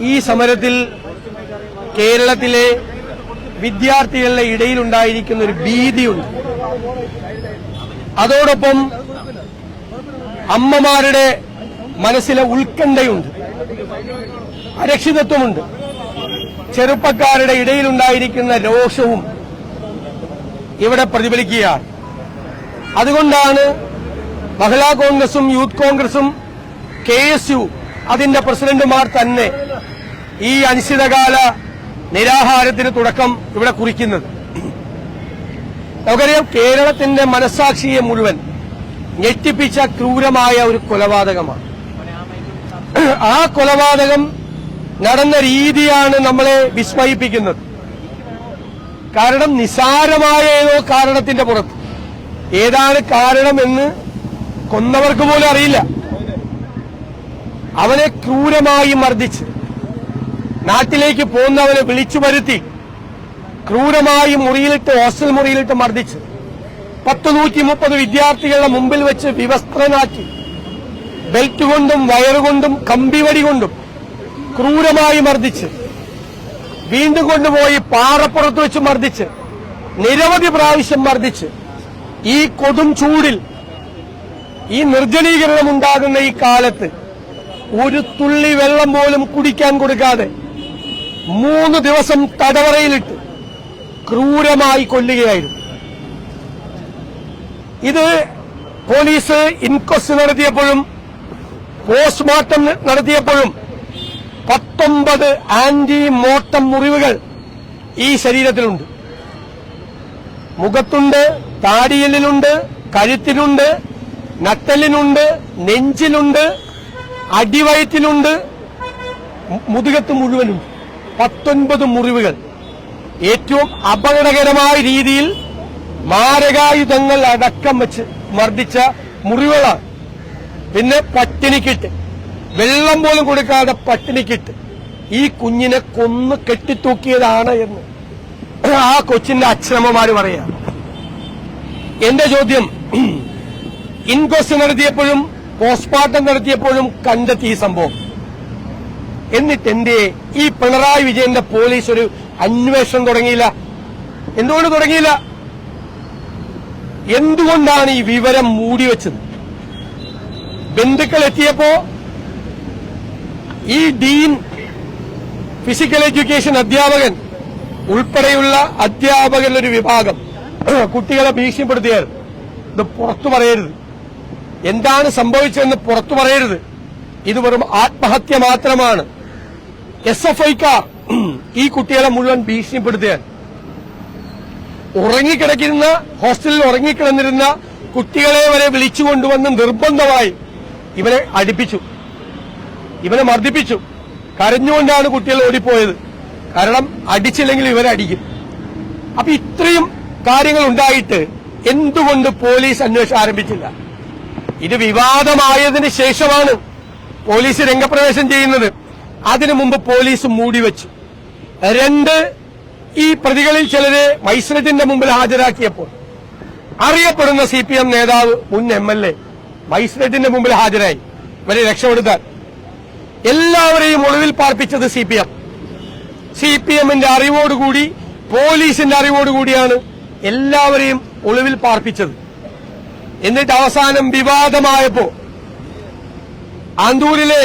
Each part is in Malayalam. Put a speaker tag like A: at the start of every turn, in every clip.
A: ഈ സമരത്തിൽ കേരളത്തിലെ വിദ്യാർത്ഥികളുടെ ഇടയിലുണ്ടായിരിക്കുന്ന ഒരു ഭീതിയുണ്ട്. അതോടൊപ്പം അമ്മമാരുടെ മനസ്സിലെ ഉത്കണ്ഠയുണ്ട്. അരക്ഷിതത്വമുണ്ട്. ചെറുപ്പക്കാരുടെ ഇടയിലുണ്ടായിരിക്കുന്ന രോഷവും ഇവിടെ പ്രതിഫലിക്കുകയാണ്. അതുകൊണ്ടാണ് മഹിളാ കോൺഗ്രസും യൂത്ത് കോൺഗ്രസും കെ എസ് യു അതിന്റെ പ്രസിഡന്റുമാർ തന്നെ ഈ അനിശ്ചിതകാല നിരാഹാരത്തിന് തുടക്കം ഇവിടെ കുറിക്കുന്നത്. നമുക്കറിയാം കേരളത്തിന്റെ മനസാക്ഷിയെ മുഴുവൻ ഞെട്ടിപ്പിച്ച ക്രൂരമായ ഒരു കൊലപാതകമാണ്. ആ കൊലപാതകം നടന്ന രീതിയാണ് നമ്മളെ വിസ്മയിപ്പിക്കുന്നത്. കാരണം നിസാരമായ ഏതോ കാരണത്തിന്റെ പുറത്ത്. ഏതാണ് കാരണം എന്ന് കൊന്നവർക്ക് പോലും അറിയില്ല. അവനെ ക്രൂരമായി മർദ്ദിച്ച് നാട്ടിലേക്ക് പോകുന്നവനെ വിളിച്ചു വരുത്തി ക്രൂരമായി മുറിയിലിട്ട് ഹോസ്റ്റൽ മുറിയിലിട്ട് മർദ്ദിച്ച്. പത്ത് നൂറ്റി മുപ്പത് വിദ്യാർത്ഥികളുടെ മുമ്പിൽ വെച്ച് വിവസ്ത്രനാക്കി. ബെൽറ്റ് കൊണ്ടും വയറുകൊണ്ടും കമ്പിവടി കൊണ്ടും ക്രൂരമായി മർദ്ദിച്ച്. വീണ്ടും കൊണ്ടുപോയി പാറപ്പുറത്ത് വെച്ച് മർദ്ദിച്ച്. നിരവധി പ്രാവശ്യം മർദ്ദിച്ച്. ഈ കൊടും ചൂടിൽ ഈ നിർജലീകരണം ഉണ്ടാകുന്ന ഈ കാലത്ത് ഒരു തുള്ളി വെള്ളം പോലും കുടിക്കാൻ കൊടുക്കാതെ മൂന്ന് ദിവസം തടവറയിലിട്ട് ക്രൂരമായി കൊല്ലുകയായിരുന്നു. ഇത് പോലീസ് ഇൻക്വസ്റ്റ് നടത്തിയപ്പോഴും പോസ്റ്റ്മോർട്ടം നടത്തിയപ്പോഴും പത്തൊമ്പത് ആന്റി മോർട്ടം മുറിവുകൾ ഈ ശരീരത്തിലുണ്ട്. മുഖത്തുണ്ട് താടിയലിലുണ്ട് കഴുത്തിലുണ്ട് നട്ടലിനുണ്ട് നെഞ്ചിലുണ്ട് അടിവയറ്റിലുണ്ട് മുതുകത്ത് മുഴുവനുണ്ട്. പത്തൊൻപത് മുറിവുകൾ. ഏറ്റവും അപകടകരമായ രീതിയിൽ മാരകായുധങ്ങൾ അടക്കം വെച്ച് മർദ്ദിച്ച മുറിവുകളാണ്. പിന്നെ പട്ടിണിക്കിട്ട് വെള്ളം പോലും കൊടുക്കാതെ പട്ടിണിക്കിട്ട് ഈ കുഞ്ഞിനെ കൊന്ന് കെട്ടിത്തൂക്കിയതാണ് എന്ന്. ആ കൊച്ചിന്റെ അച്ഛനമ്മമാര് പറയാ. എന്റെ ചോദ്യം ഇൻക്വസ്റ്റ് നടത്തിയപ്പോഴും പോസ്റ്റ്മോർട്ടം നടത്തിയപ്പോഴും കണ്ടെത്തി ഈ സംഭവം. എന്നിട്ട് എന്തേ ഈ പിണറായി വിജയന്റെ പോലീസ് ഒരു അന്വേഷണം തുടങ്ങിയില്ല? എന്തുകൊണ്ട് തുടങ്ങിയില്ല? എന്തുകൊണ്ടാണ് ഈ വിവരം മൂടിവെച്ചത് ബന്ധുക്കൾ എത്തിയപ്പോ ഈ ഡീൻ ഫിസിക്കൽ എഡ്യൂക്കേഷൻ അധ്യാപകൻ ഉൾപ്പെടെയുള്ള അധ്യാപകരുടെ ഒരു വിഭാഗം കുട്ടികളെ ഭീഷണിപ്പെടുത്തിയാൽ ഇത് പുറത്തു പറയരുത്. എന്താണ് സംഭവിച്ചതെന്ന് പുറത്തു പറയരുത്. ഇത് വെറും ആത്മഹത്യ മാത്രമാണ്. എസ് എഫ് ഐക്കാർ ഈ കുട്ടികളെ മുഴുവൻ ഭീഷണിപ്പെടുത്തിയാൽ ഉറങ്ങിക്കിടക്കുന്ന ഹോസ്റ്റലിൽ ഉറങ്ങിക്കിടന്നിരുന്ന കുട്ടികളെ വരെ വിളിച്ചു കൊണ്ടുവന്ന് നിർബന്ധമായി ഇവനെ അടുപ്പിച്ചു. ഇവനെ മർദ്ദിപ്പിച്ചു. കരഞ്ഞുകൊണ്ടാണ് കുട്ടികൾ ഓടിപ്പോയത്. കാരണം അടിച്ചില്ലെങ്കിൽ ഇവരെ അടിക്കും. അപ്പൊ ഇത്രയും കാര്യങ്ങൾ ഉണ്ടായിട്ട് എന്തുകൊണ്ട് പോലീസ് അന്വേഷണം ആരംഭിച്ചില്ല? ഇത് വിവാദമായതിനു ശേഷമാണ് പോലീസ് രംഗപ്രവേശം ചെയ്യുന്നത്. അതിനു മുമ്പ് പോലീസ് മൂടി മൂടിവെച്ചു രണ്ട് ഈ പ്രതികളിൽ ചിലരെ മൈസ്രജിന്റെ മുമ്പിൽ ഹാജരാക്കിയപ്പോൾ. അറിയപ്പെടുന്ന സി പി എം നേതാവ് മുൻ എം എൽ എ മൈസ്രജിന്റെ മുമ്പിൽ ഹാജരായി. ഇവരെ രക്ഷപ്പെടുത്താൻ. എല്ലാവരെയും ഒളിവിൽ പാർപ്പിച്ചത് C P M. C P എമ്മിന്റെ അറിവോടുകൂടി പോലീസിന്റെ അറിവോടുകൂടിയാണ് എല്ലാവരെയും ഒളിവിൽ പാർപ്പിച്ചത്. എന്നിട്ട് അവസാനം വിവാദമായപ്പോ ആന്തൂരിലെ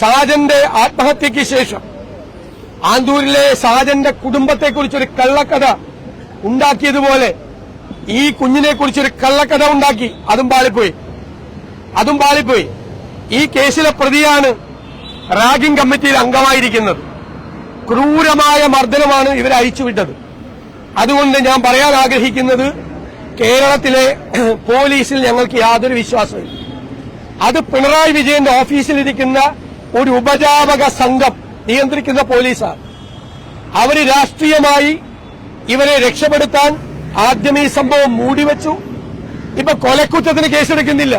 A: സാജന്റെ ആത്മഹത്യയ്ക്ക് ശേഷം ആന്തൂരിലെ സാജന്റെ കുടുംബത്തെക്കുറിച്ചൊരു കള്ളക്കഥ ഉണ്ടാക്കിയതുപോലെ ഈ കുഞ്ഞിനെ കുറിച്ചൊരു കള്ളക്കഥ ഉണ്ടാക്കി. അതും പാളിപ്പോയി. അതും പാളിപ്പോയി. ഈ കേസിലെ പ്രതിയാണ് റാഗിംഗ് കമ്മിറ്റിയിൽ അംഗമായിരിക്കുന്നത്. ക്രൂരമായ മർദ്ദനമാണ് ഇവരെ അയച്ചുവിട്ടത് അതുകൊണ്ട് ഞാൻ പറയാൻ ആഗ്രഹിക്കുന്നത് കേരളത്തിലെ പോലീസിൽ ഞങ്ങൾക്ക് യാതൊരു വിശ്വാസമില്ല. അത് പിണറായി വിജയന്റെ ഓഫീസിലിരിക്കുന്ന ഒരു ഉപജാപക സംഘം നിയന്ത്രിക്കുന്ന പോലീസാണ്. അവർ രാഷ്ട്രീയമായി ഇവരെ രക്ഷപ്പെടുത്താൻ ആദ്യം ഈ സംഭവം മൂടിവെച്ചു ഇപ്പൊ കൊലക്കുറ്റത്തിന് കേസെടുക്കുന്നില്ല.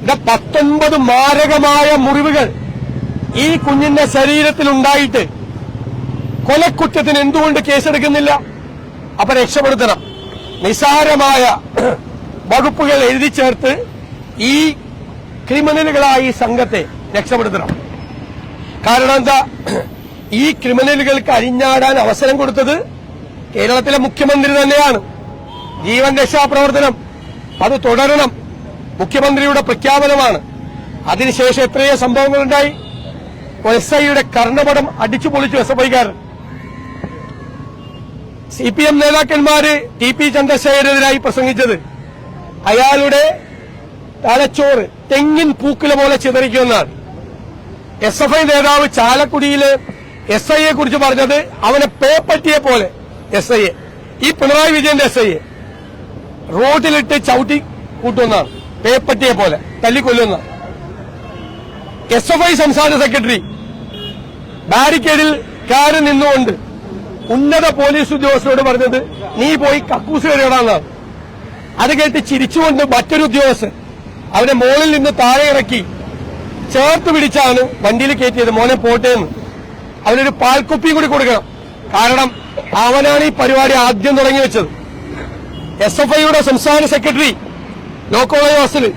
A: ഇവിടെ പത്തൊൻപത് മാരകമായ മുറിവുകൾ ഈ കുഞ്ഞിന്റെ ശരീരത്തിൽ ഉണ്ടായിട്ട് കൊലക്കുറ്റത്തിന് എന്തുകൊണ്ട് കേസെടുക്കുന്നില്ല? അപ്പൊ രക്ഷപ്പെടുത്തണം. നിസാരമായ വകുപ്പുകൾ എഴുതി ചേർത്ത് ഈ ക്രിമിനലുകളായ ഈ സംഘത്തെ രക്ഷപ്പെടുത്തണം. കാരണം എന്താ? ഈ ക്രിമിനലുകൾക്ക് അരിഞ്ഞാടാൻ അവസരം കൊടുത്തത് കേരളത്തിലെ മുഖ്യമന്ത്രി തന്നെയാണ്. ജീവൻ രക്ഷാപ്രവർത്തനം അത് തുടരണം. മുഖ്യമന്ത്രിയുടെ പ്രഖ്യാപനമാണ്. അതിനുശേഷം എത്രയോ സംഭവങ്ങളുണ്ടായി. എസ് ഐയുടെ കർണപടം അടിച്ചു പൊളിച്ചു എസ് എഫ് ഐക്കാരൻ സി പി എം നേതാക്കന്മാര് ടി പി ചന്ദ്രശേഖരനെതിരായി പ്രസംഗിച്ചത്. അയാളുടെ തലച്ചോറ് തെങ്ങിൻ പൂക്കില പോലെ ചിതറിക്കുമെന്നാണ്. എസ് എഫ് ഐ നേതാവ് ചാലക്കുടിയിൽ എസ് ഐയെ കുറിച്ച് പറഞ്ഞത് അവനെ പേപ്പറ്റിയെ പോലെ എസ് ഐയെ. ഈ പിണറായി വിജയന്റെ എസ് ഐയെ റോഡിലിട്ട് ചവിട്ടി കൂട്ടുന്നതാണ് പേപ്പറ്റിയെ പോലെ തല്ലിക്കൊല്ലുന്ന എസ് എഫ് ഐ സംസ്ഥാന സെക്രട്ടറി ബാരിക്കേഡിൽ കയറി നിന്നുകൊണ്ട് ഉന്നത പോലീസ് ഉദ്യോഗസ്ഥരോട് പറഞ്ഞത് നീ പോയി കക്കൂസ് കയറിയടാന്നാണ്. അത് കേട്ട് ചിരിച്ചുകൊണ്ട് മറ്റൊരു ഉദ്യോഗസ്ഥൻ അവനെ മോളിൽ നിന്ന് താഴെ ഇറക്കി ചേർത്ത് പിടിച്ചാണ് വണ്ടിയിൽ കയറ്റിയത്. മോനെ പോട്ടെ എന്ന്. അവനൊരു പാൽക്കുപ്പിയും കൂടി കൊടുക്കണം. കാരണം അവനാണ് ഈ പരിപാടി ആദ്യം തുടങ്ങി വെച്ചത്. എസ് എഫ് ഐയുടെ സംസ്ഥാന സെക്രട്ടറി ലോക്കോളയ ഹോസ്റ്റൽ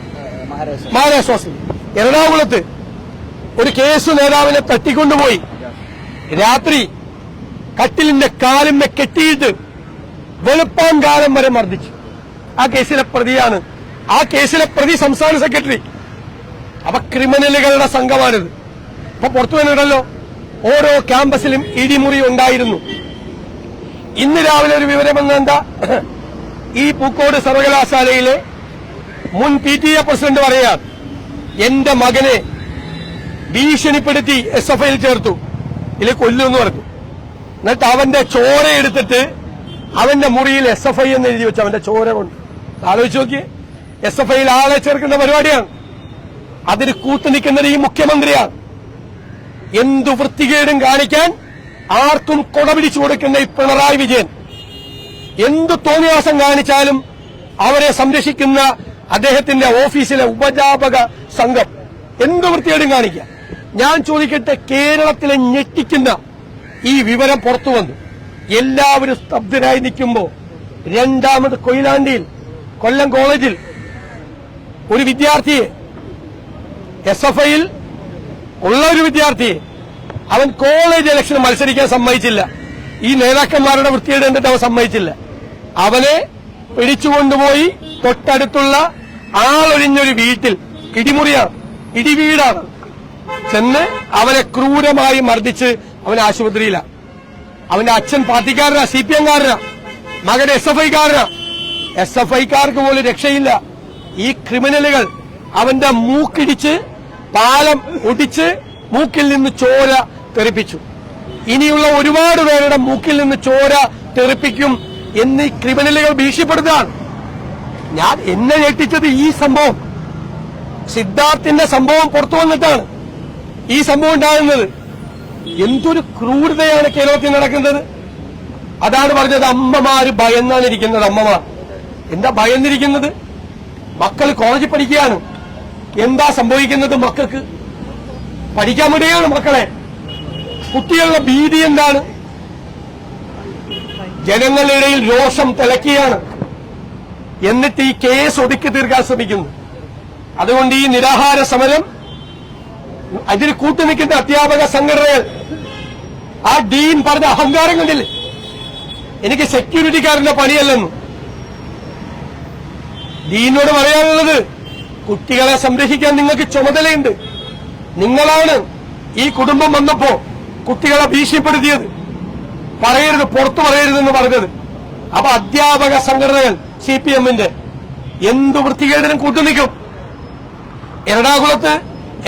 A: മഹാരാഷ്ട്ര എറണാകുളത്ത് ഒരു കേസ് നേതാവിനെ തട്ടിക്കൊണ്ടുപോയി. രാത്രി കട്ടിലിന്റെ കാലിന്മെ കെട്ടിയിട്ട് വെളുപ്പാൻ കാലം വരെ മർദ്ദിച്ചു. ആ കേസിലെ പ്രതിയാണ്. ആ കേസിലെ പ്രതി സംസ്ഥാന സെക്രട്ടറി. അപ്പൊ ക്രിമിനലുകളുടെ സംഘമാണിത്. ഇപ്പൊ പുറത്തു വന്നിട്ടല്ലോ ഓരോ ക്യാമ്പസിലും ഇടിമുറി ഉണ്ടായിരുന്നു. ഇന്ന് രാവിലെ ഒരു വിവരം എന്താ? ഈ പൂക്കോട് സർവകലാശാലയിലെ മുൻ പി ടി എ പ്രസിഡന്റ് പറയാ എന്റെ മകനെ ഭീഷണിപ്പെടുത്തി എസ് എഫ് ഐയിൽ ചേർത്തു. ഇതിൽ കൊല്ലുമെന്ന് പറഞ്ഞു. എന്നിട്ട് അവന്റെ ചോര എടുത്തിട്ട് അവന്റെ മുറിയിൽ എസ് എഫ് ഐ എന്ന് എഴുതി വെച്ചു. അവന്റെ ചോര കൊണ്ട്. ആലോചിച്ച് നോക്കിയേ. എസ് എഫ് ഐയിൽ ആളെ ചേർക്കുന്ന പരിപാടിയാണ്. അതിന് കൂത്തുനിൽക്കുന്നത് ഈ മുഖ്യമന്ത്രിയാണ്. എന്തു വൃത്തികേടും കാണിക്കാൻ ആർക്കും കൊടപിടിച്ചു കൊടുക്കുന്ന ഈ പിണറായി വിജയൻ. എന്തു തോന്നിയാസം കാണിച്ചാലും അവരെ സംരക്ഷിക്കുന്ന അദ്ദേഹത്തിന്റെ ഓഫീസിലെ ഉപജാപക സംഘം. എന്തു വൃത്തികേടും കാണിക്കുക. ഞാൻ ചോദിക്കട്ടെ കേരളത്തിലെ ഞെട്ടിക്കുന്ന ഈ വിവരം പുറത്തു വന്നു. എല്ലാവരും സ്തബ്ധരായി നിൽക്കുമ്പോൾ രണ്ടാമത് കൊയിലാണ്ടിയിൽ കൊല്ലം കോളേജിൽ ഒരു വിദ്യാർത്ഥിയെ എസ് എഫ് ഐയിൽ ഉള്ള ഒരു വിദ്യാർത്ഥി അവൻ കോളേജ് ഇലക്ഷന് മത്സരിക്കാൻ സമ്മതിച്ചില്ല. ഈ നേതാക്കന്മാരുടെ വൃത്തിയുടെ കണ്ടിട്ട് അവൻ സമ്മതിച്ചില്ല. അവനെ പിടിച്ചുകൊണ്ടുപോയി തൊട്ടടുത്തുള്ള ആളൊഴിഞ്ഞൊരു വീട്ടിൽ ഇടിമുറിയാണ് ഇടിവീടാണ് ചെന്ന് അവനെ ക്രൂരമായി മർദ്ദിച്ച് അവൻ ആശുപത്രിയിലാണ് അവന്റെ അച്ഛൻ പാർട്ടിക്കാരനാ സി പി എംകാരനാ മകൻ എസ് എഫ് ഐക്കാരനാ. എസ് എഫ് ഐക്കാർക്ക് പോലും രക്ഷയില്ല. ഈ ക്രിമിനലുകൾ അവന്റെ മൂക്കിടിച്ച് പാലം ഒടിച്ച് മൂക്കിൽ നിന്ന് ചോര തെറിപ്പിച്ചു. ഇനിയുള്ള ഒരുപാട് പേരുടെ മൂക്കിൽ നിന്ന് ചോര തെറിപ്പിക്കും എന്നീ ക്രിമിനലുകൾ ഭീഷണിപ്പെടുത്തുകയാണ്. ഞാൻ എന്നെ ഞെട്ടിച്ചത് ഈ സംഭവം. സിദ്ധാർത്ഥിന്റെ സംഭവം പുറത്തു വന്നിട്ടാണ്. ഈ സംഭവം ഉണ്ടാകുന്നത്. എന്തൊരു ക്രൂരതയാണ് കേരളത്തിൽ നടക്കുന്നത്? അതാണ് പറഞ്ഞത് അമ്മമാര് ഭയന്നാണ് ഇരിക്കുന്നത് അമ്മമാർ. എന്താ ഭയന്നിരിക്കുന്നത്? മക്കൾ കോളേജിൽ പഠിക്കുകയാണ്. എന്താ സംഭവിക്കുന്നത് മക്കൾക്ക്? പഠിക്കാൻ വിടുകയാണ് മക്കളെ. കുട്ടികളുടെ ഭീതി എന്താണ്? ജനങ്ങളിടയിൽ രോഷം തിളക്കുകയാണ്. എന്നിട്ട് ഈ കേസ് ഒതുക്കി തീർക്കാൻ ശ്രമിക്കുന്നു. അതുകൊണ്ട് ഈ നിരാഹാര സമരം അതിന് കൂട്ടുനിൽക്കുന്ന അധ്യാപക സംഘടനകൾ ആ ഡീൻ പറഞ്ഞ അഹങ്കാരം കണ്ടില്ലേ എനിക്ക് സെക്യൂരിറ്റിക്കാരന്റെ പണിയല്ലെന്ന്. ഡീനോട് പറയാനുള്ളത് കുട്ടികളെ സംരക്ഷിക്കാൻ നിങ്ങൾക്ക് ചുമതലയുണ്ട്. നിങ്ങളാണ് ഈ കുടുംബം വന്നപ്പോ കുട്ടികളെ ഭീഷണിപ്പെടുത്തിയത്. പറയരുത് പുറത്തു പറയരുതെന്ന് പറഞ്ഞത്. അപ്പൊ അധ്യാപക സംഘടനകൾ സി പി എമ്മിന്റെ എന്തു വൃത്തികേടിനും കൂട്ടുനിൽക്കും. എറണാകുളത്ത്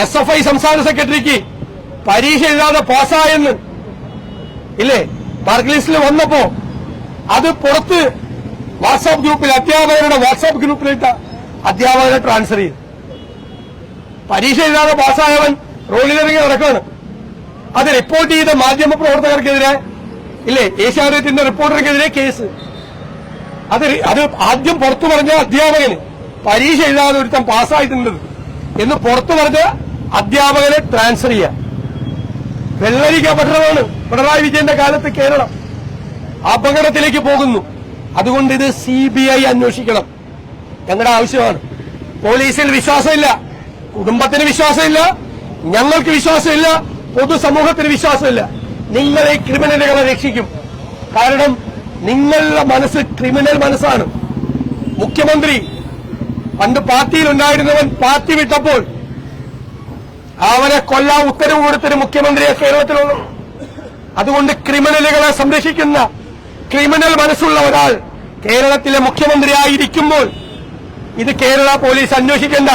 A: എസ് എഫ് ഐ സംസ്ഥാന സെക്രട്ടറിക്ക് പരീക്ഷ എഴുതാതെ പാസ്സായെന്ന്. ഇല്ലേ? മാർക്ക് ലിസ്റ്റിൽ വന്നപ്പോ അത് പുറത്ത് വാട്സാപ്പ് ഗ്രൂപ്പിൽ അധ്യാപകരുടെ വാട്സാപ്പ് ഗ്രൂപ്പിലിട്ട അധ്യാപകരെ ട്രാൻസ്ഫർ ചെയ്തു. പരീക്ഷ എഴുതാതെ പാസ്സായവൻ റോഡിലിറങ്ങി നടക്കുകയാണ് അത് റിപ്പോർട്ട് ചെയ്ത മാധ്യമ പ്രവർത്തകർക്കെതിരെ ഇല്ലേ ഏഷ്യാനെറ്റിന്റെ റിപ്പോർട്ടർക്കെതിരെ കേസ് അത് അത് ആദ്യം പുറത്തു പറഞ്ഞ അധ്യാപകന് പരീക്ഷ എഴുതാതെ ഒരുത്തൻ പാസ്സായിട്ടുണ്ട് എന്ന് പുറത്തു പറഞ്ഞ അധ്യാപകനെ ട്രാൻസ്ഫർ ചെയ്യാം വെള്ളരിക്ക പട്ടണമാണ് പിണറായി വിജയന്റെ കാലത്ത് കേരളം. അപകടത്തിലേക്ക് പോകുന്നു. അതുകൊണ്ട് ഇത് സി ബി ഐ അന്വേഷിക്കണം. ഞങ്ങളുടെ ആവശ്യമാണ്. പോലീസിൽ വിശ്വാസമില്ല കുടുംബത്തിന് വിശ്വാസമില്ല ഞങ്ങൾക്ക് വിശ്വാസമില്ല പൊതുസമൂഹത്തിന് വിശ്വാസമില്ല. നിങ്ങൾ ഈ ക്രിമിനലുകളെ രക്ഷിക്കും. കാരണം നിങ്ങളുടെ മനസ്സ് ക്രിമിനൽ മനസ്സാണ്. മുഖ്യമന്ത്രി പണ്ട് പാർട്ടിയിൽ ഉണ്ടായിരുന്നവൻ പാർട്ടി വിട്ടപ്പോൾ അവനെ കൊല്ലാൻ ഉത്തരവ് കൊടുത്തൊരു മുഖ്യമന്ത്രിയെ കേരളത്തിലുള്ളൂ. അതുകൊണ്ട് ക്രിമിനലുകളെ സംരക്ഷിക്കുന്ന ക്രിമിനൽ മനസ്സുള്ള ഒരാൾ കേരളത്തിലെ മുഖ്യമന്ത്രിയായിരിക്കുമ്പോൾ ഇത് കേരള പോലീസ് അന്വേഷിക്കേണ്ട.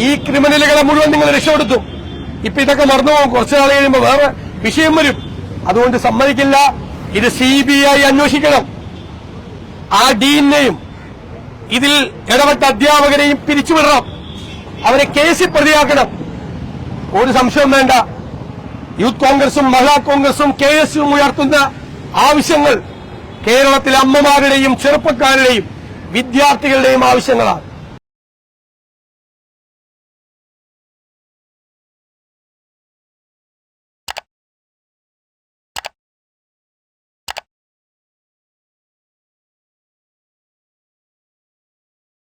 A: ഈ ക്രിമിനലുകളെ മുഴുവൻ നിങ്ങൾ രക്ഷപ്പെടുത്തു. ഇപ്പൊ ഇതൊക്കെ മറന്നുപോകും കുറച്ചു നാൾ കഴിയുമ്പോൾ വേറെ വിഷയം വരും. അതുകൊണ്ട് സമ്മതിക്കില്ല. ഇത് സി ബി ഐ അന്വേഷിക്കണം. ആ ഡീനെയും ഇതിൽ ഇടപെട്ട അധ്യാപകരെയും പിരിച്ചുവിടണം. അവരെ കേസിൽ പ്രതിയാക്കണം. ഒരു സംശയം വേണ്ട. യൂത്ത് കോൺഗ്രസും മഹിളാ കോൺഗ്രസും കെ എസ് ഉയർത്തുന്ന ആവശ്യങ്ങൾ കേരളത്തിലെ അമ്മമാരുടെയും ചെറുപ്പക്കാരുടെയും വിദ്യാർത്ഥികളുടെയും ആവശ്യങ്ങളാണ്.